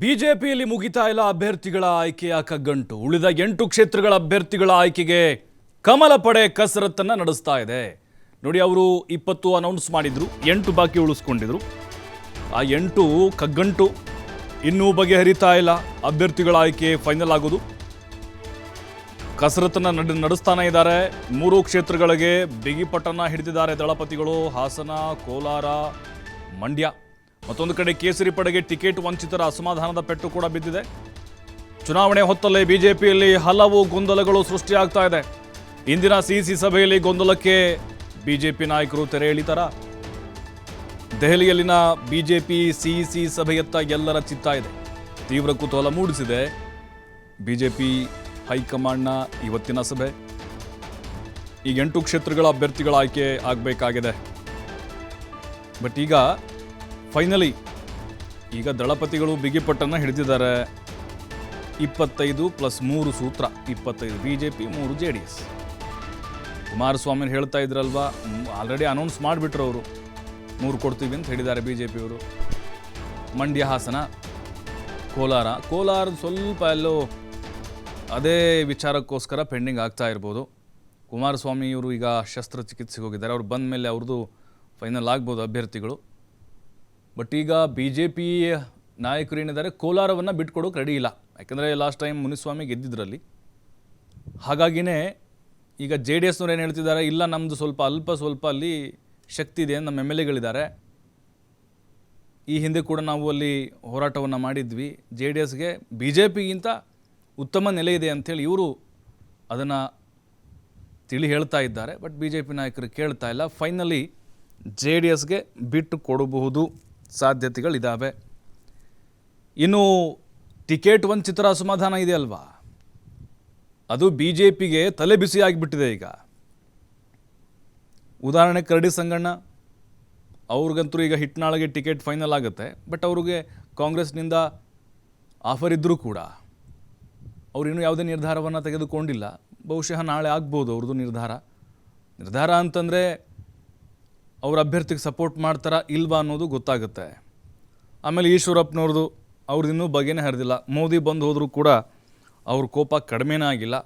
ಬಿಜೆಪಿಯಲ್ಲಿ ಮುಗಿತಾ ಇಲ್ಲ ಅಭ್ಯರ್ಥಿಗಳ ಆಯ್ಕೆಯ ಕಗ್ಗಂಟು. ಉಳಿದ ಎಂಟು ಕ್ಷೇತ್ರಗಳ ಅಭ್ಯರ್ಥಿಗಳ ಆಯ್ಕೆಗೆ ಕಮಲ ಪಡೆ ಕಸರತ್ತನ್ನ ನಡೆಸ್ತಾ ಇದೆ. ನೋಡಿ, ಅವರು ಇಪ್ಪತ್ತು ಅನೌನ್ಸ್ ಮಾಡಿದ್ರು, ಎಂಟು ಬಾಕಿ ಉಳಿಸ್ಕೊಂಡಿದ್ರು. ಆ ಎಂಟು ಕಗ್ಗಂಟು ಇನ್ನೂ ಬಗೆಹರಿತಾ ಇಲ್ಲ. ಅಭ್ಯರ್ಥಿಗಳ ಆಯ್ಕೆ ಫೈನಲ್ ಆಗೋದು. ಕಸರತ್ತನ್ನ ನಡೆ, ನಡೆಸ್ತಾನೆ ಇದ್ದಾರೆ. ಮೂರು ಕ್ಷೇತ್ರಗಳಿಗೆ ಬಿಗಿಪಟ್ಟನ್ನ ಹಿಡಿದಿದ್ದಾರೆ ದಳಪತಿಗಳು ಹಾಸನ, ಕೋಲಾರ, ಮಂಡ್ಯ. ಮತ್ತೊಂದು ಕಡೆ ಕೇಸರಿ ಪಡೆಗೆ ಟಿಕೆಟ್ ವಂಚಿತರ ಅಸಮಾಧಾನದ ಪೆಟ್ಟು ಕೂಡ ಬಿದ್ದಿದೆ. ಚುನಾವಣೆ ಹೊತ್ತಲ್ಲೇ ಬಿಜೆಪಿಯಲ್ಲಿ ಹಲವು ಗೊಂದಲಗಳು ಸೃಷ್ಟಿಯಾಗ್ತಾ ಇದೆ. ಇಂದಿನ ಸಿಸಿ ಸಭೆಯಲ್ಲಿ ಗೊಂದಲಕ್ಕೆ ಬಿಜೆಪಿ ನಾಯಕರು ತೆರೆ ಎಳಿತಾರ? ದೆಹಲಿಯಲ್ಲಿನ ಬಿಜೆಪಿ ಸಿಇಸಿ ಸಭೆಯತ್ತ ಎಲ್ಲರ ಚಿತ್ತ ಇದೆ. ತೀವ್ರ ಕುತೂಹಲ ಮೂಡಿಸಿದೆ ಬಿಜೆಪಿ ಹೈಕಮಾಂಡ್ನ ಇವತ್ತಿನ ಸಭೆ. ಈ ಎಂಟು ಕ್ಷೇತ್ರಗಳ ಅಭ್ಯರ್ಥಿಗಳ ಆಯ್ಕೆ ಆಗಬೇಕಾಗಿದೆ. ಬಟ್ ಈಗ ಫೈನಲಿ ಈಗ ದಳಪತಿಗಳು ಬಿಗಿಪಟ್ಟನ್ನು ಹಿಡಿದಿದ್ದಾರೆ. ಇಪ್ಪತ್ತೈದು ಪ್ಲಸ್ ಮೂರು ಸೂತ್ರ, ಇಪ್ಪತ್ತೈದು ಬಿ ಜೆ ಪಿ ಮೂರು ಜೆ ಡಿ ಎಸ್ ಕುಮಾರಸ್ವಾಮಿ ಹೇಳ್ತಾ ಇದ್ರಲ್ವಾ? ಆಲ್ರೆಡಿ ಅನೌನ್ಸ್ ಮಾಡಿಬಿಟ್ರು ಅವರು. ಮೂರು ಕೊಡ್ತೀವಿ ಅಂತ ಹೇಳಿದ್ದಾರೆ ಬಿ ಜೆ ಪಿಯವರು ಮಂಡ್ಯ ಹಾಸನ, ಕೋಲಾರ. ಕೋಲಾರ ಸ್ವಲ್ಪ ಎಲ್ಲೋ ಅದೇ ವಿಚಾರಕ್ಕೋಸ್ಕರ ಪೆಂಡಿಂಗ್ ಆಗ್ತಾ ಇರ್ಬೋದು. ಕುಮಾರಸ್ವಾಮಿ ಇವರು ಈಗ ಶಸ್ತ್ರಚಿಕಿತ್ಸೆಗೆ ಹೋಗಿದ್ದಾರೆ. ಅವ್ರು ಬಂದ ಮೇಲೆ ಅವ್ರದ್ದು ಫೈನಲ್ ಆಗ್ಬೋದು ಅಭ್ಯರ್ಥಿಗಳು. ಬಟ್ ಈಗ ಬಿ ಜೆ ಪಿ ನಾಯಕರು ಏನಿದ್ದಾರೆ ಕೋಲಾರವನ್ನು ಬಿಟ್ಕೊಡೋಕೆ ರೆಡಿ ಇಲ್ಲ. ಯಾಕಂದರೆ ಲಾಸ್ಟ್ ಟೈಮ್ ಮುನಿಸ್ವಾಮಿ ಗೆದ್ದಿದ್ರಲ್ಲಿ. ಹಾಗಾಗಿನೇ ಈಗ ಜೆ ಡಿ ಎಸ್ನವ್ರು ಏನು ಹೇಳ್ತಿದ್ದಾರೆ, ಇಲ್ಲ ನಮ್ಮದು ಸ್ವಲ್ಪ ಅಲ್ಪ ಸ್ವಲ್ಪ ಅಲ್ಲಿ ಶಕ್ತಿ ಇದೆ ನಮ್ಮ ಎಂ ಎಲ್ ಎಗಳಿದ್ದಾರೆ ಈ ಹಿಂದೆ ಕೂಡ ನಾವು ಅಲ್ಲಿ ಹೋರಾಟವನ್ನು ಮಾಡಿದ್ವಿ. ಜೆ ಡಿ ಎಸ್ಗೆ ಬಿ ಜೆ ಪಿಗಿಂತ ಉತ್ತಮ ನೆಲೆ ಇದೆ ಅಂಥೇಳಿ ಇವರು ಅದನ್ನು ತಿಳಿ ಹೇಳ್ತಾ ಇದ್ದಾರೆ. ಬಟ್ ಬಿ ಜೆ ಪಿ ನಾಯಕರು ಕೇಳ್ತಾ ಇಲ್ಲ. ಫೈನಲಿ ಜೆ ಡಿ ಎಸ್ಗೆ ಬಿಟ್ಟು ಕೊಡಬಹುದು. ಸಾಧ್ಯತೆಗಳಿದ್ದಾವೆ ಇನ್ನು ಟಿಕೆಟ್ ವಂಚಿತರ ಅಸಮಾಧಾನ ಇದೆ ಅಲ್ವಾ ಅದು ಬಿ ಜೆ ಪಿಗೆ ತಲೆ ಬಿಸಿ ಆಗಿಬಿಟ್ಟಿದೆ ಈಗ. ಉದಾಹರಣೆ ಕರಡಿ ಸಂಗಣ್ಣ. ಅವ್ರಿಗಂತೂ ಈಗ ಹಿಟ್ನಾಳಗೆ ಟಿಕೆಟ್ ಫೈನಲ್ ಆಗುತ್ತೆ. ಬಟ್ ಅವ್ರಿಗೆ ಕಾಂಗ್ರೆಸ್ನಿಂದ ಆಫರ್ ಇದ್ದರೂ ಕೂಡ ಅವರು ಇನ್ನೂ ಯಾವುದೇ ನಿರ್ಧಾರವನ್ನು ತೆಗೆದುಕೊಂಡಿಲ್ಲ. ಬಹುಶಃ ನಾಳೆ ಆಗ್ಬೋದು ಅವ್ರದ್ದು ನಿರ್ಧಾರ. ನಿರ್ಧಾರ ಅಂತಂದರೆ ಅವ್ರ ಅಭ್ಯರ್ಥಿಗೆ ಸಪೋರ್ಟ್ ಮಾಡ್ತಾರಾ ಇಲ್ವಾ ಅನ್ನೋದು ಗೊತ್ತಾಗುತ್ತೆ. ಆಮೇಲೆ ಈಶ್ವರಪ್ಪನವ್ರದ್ದು ಅವ್ರದ್ದು ಇನ್ನೂ ಬಗೆನೇ ಹರಿದಿಲ್ಲ. ಮೋದಿ ಬಂದು ಹೋದರೂ ಕೂಡ ಅವ್ರ ಕೋಪ ಕಡಿಮೆನೇ ಆಗಿಲ್ಲ.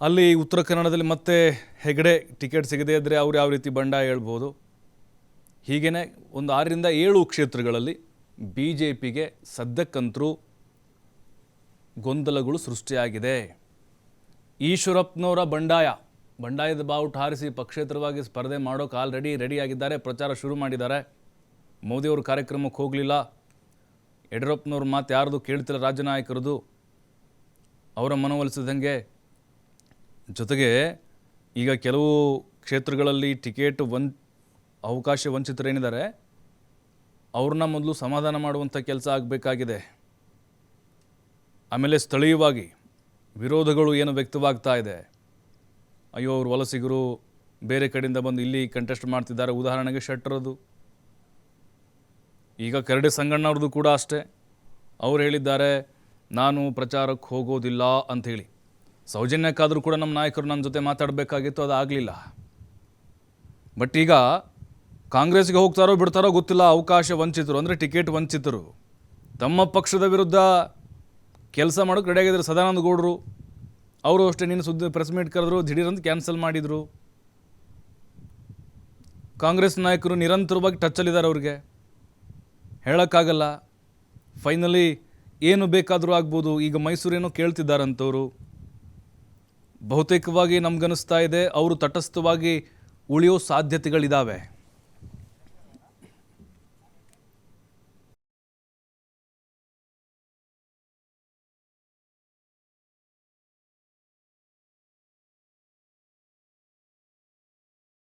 ಅಲ್ಲಿ ಉತ್ತರ ಕನ್ನಡದಲ್ಲಿ ಮತ್ತೆ ಹೆಗಡೆ ಟಿಕೆಟ್ ಸಿಗದೇ ಇದ್ದರೆ ಅವ್ರು ಯಾವ ರೀತಿ ಬಂಡ ಹೇಳ್ಬೋದು. ಹೀಗೇ ಒಂದು ಆರರಿಂದ ಏಳು ಕ್ಷೇತ್ರಗಳಲ್ಲಿ ಬಿ ಜೆ ಪಿಗೆ ಸದ್ಯಕ್ಕಂತರೂ ಗೊಂದಲಗಳು ಸೃಷ್ಟಿಯಾಗಿದೆ. ಈಶ್ವರಪ್ಪನವರ ಬಂಡಾಯ. ಬಂಡಾಯದ ಬಾವುಟ ಹಾರಿಸಿ ಪಕ್ಷೇತರವಾಗಿ ಸ್ಪರ್ಧೆ ಮಾಡೋಕೆ ಆಲ್ರೆಡಿ ರೆಡಿಯಾಗಿದ್ದಾರೆ, ಪ್ರಚಾರ ಶುರು ಮಾಡಿದ್ದಾರೆ. ಮೋದಿಯವರು ಕಾರ್ಯಕ್ರಮಕ್ಕೆ ಹೋಗಲಿಲ್ಲ. ಯಡಿಯೂರಪ್ಪನವ್ರ ಮಾತು ಯಾರ್ದು ಕೇಳ್ತಿಲ್ಲ ರಾಜ್ಯ ನಾಯಕರದು. ಅವರ ಮನವೊಲಿಸಿದಂಗೆ ಜೊತೆಗೆ ಈಗ ಕೆಲವು ಕ್ಷೇತ್ರಗಳಲ್ಲಿ ಟಿಕೆಟ್ ವನ್ ಅವಕಾಶ ವಂಚಿತರೇನಿದ್ದಾರೆ, ಅವ್ರನ್ನ ಮೊದಲು ಸಮಾಧಾನ ಮಾಡುವಂಥ ಕೆಲಸ ಆಗಬೇಕಾಗಿದೆ. ಆಮೇಲೆ ಸ್ಥಳೀಯವಾಗಿ ವಿರೋಧಗಳು ಏನು ವ್ಯಕ್ತವಾಗ್ತಾ ಇದೆ. ಅಯ್ಯೋ, ಅವರು ವಲಸಿಗರು ಬೇರೆ ಕಡೆಯಿಂದ ಬಂದು ಇಲ್ಲಿ ಕಂಟೆಸ್ಟ್ ಮಾಡ್ತಿದ್ದಾರೆ. ಉದಾಹರಣೆಗೆ ಶೆಟ್ಟರದು ಈಗ ಕರಡಿ ಸಂಗಣ್ಣವ್ರದ್ದು ಕೂಡ ಅಷ್ಟೇ. ಅವ್ರು ಹೇಳಿದ್ದಾರೆ, ನಾನು ಪ್ರಚಾರಕ್ಕೆ ಹೋಗೋದಿಲ್ಲ ಅಂಥೇಳಿ. ಸೌಜನ್ಯಕ್ಕಾದರೂ ಕೂಡ ನಮ್ಮ ನಾಯಕರು ನನ್ನ ಜೊತೆ ಮಾತಾಡಬೇಕಾಗಿತ್ತು, ಅದು ಆಗಲಿಲ್ಲ. ಬಟ್ ಈಗ ಕಾಂಗ್ರೆಸ್ಗೆ ಹೋಗ್ತಾರೋ ಬಿಡ್ತಾರೋ ಗೊತ್ತಿಲ್ಲ, ಅವಕಾಶ ವಂಚಿತರು, ಅಂದರೆ ಟಿಕೆಟ್ ವಂಚಿತರು. ತಮ್ಮ ಪಕ್ಷದ ವಿರುದ್ಧ ಕೆಲಸ ಮಾಡೋಕೆ ರೆಡಿಯಾಗಿದ್ದಾರೆ ಸದಾನಂದ ಗೌಡರು. ಅವರು ಅಷ್ಟೇ ನಿನ್ನ ಸುದ್ದಿ ಪ್ರೆಸ್ ಮೀಟ್ ಕರೆದ್ರು ದಿಢೀರಂತ ಕ್ಯಾನ್ಸಲ್ ಮಾಡಿದರು. ಕಾಂಗ್ರೆಸ್ ನಾಯಕರು ನಿರಂತರವಾಗಿ ಟಚ್ಚಲ್ಲಿದ್ದಾರೆ ಅವ್ರಿಗೆ. ಹೇಳೋಕ್ಕಾಗಲ್ಲ. ಫೈನಲಿ ಏನು ಬೇಕಾದರೂ ಆಗ್ಬೋದು. ಈಗ ಮೈಸೂರೇನೋ ಕೇಳ್ತಿದ್ದಾರಂಥವ್ರು ಬಹುತೇಕವಾಗಿ ನಮ್ಗನ್ನಿಸ್ತಾ ಇದೆ, ಅವರು ತಟಸ್ಥವಾಗಿ ಉಳಿಯೋ ಸಾಧ್ಯತೆಗಳಿದ್ದಾವೆ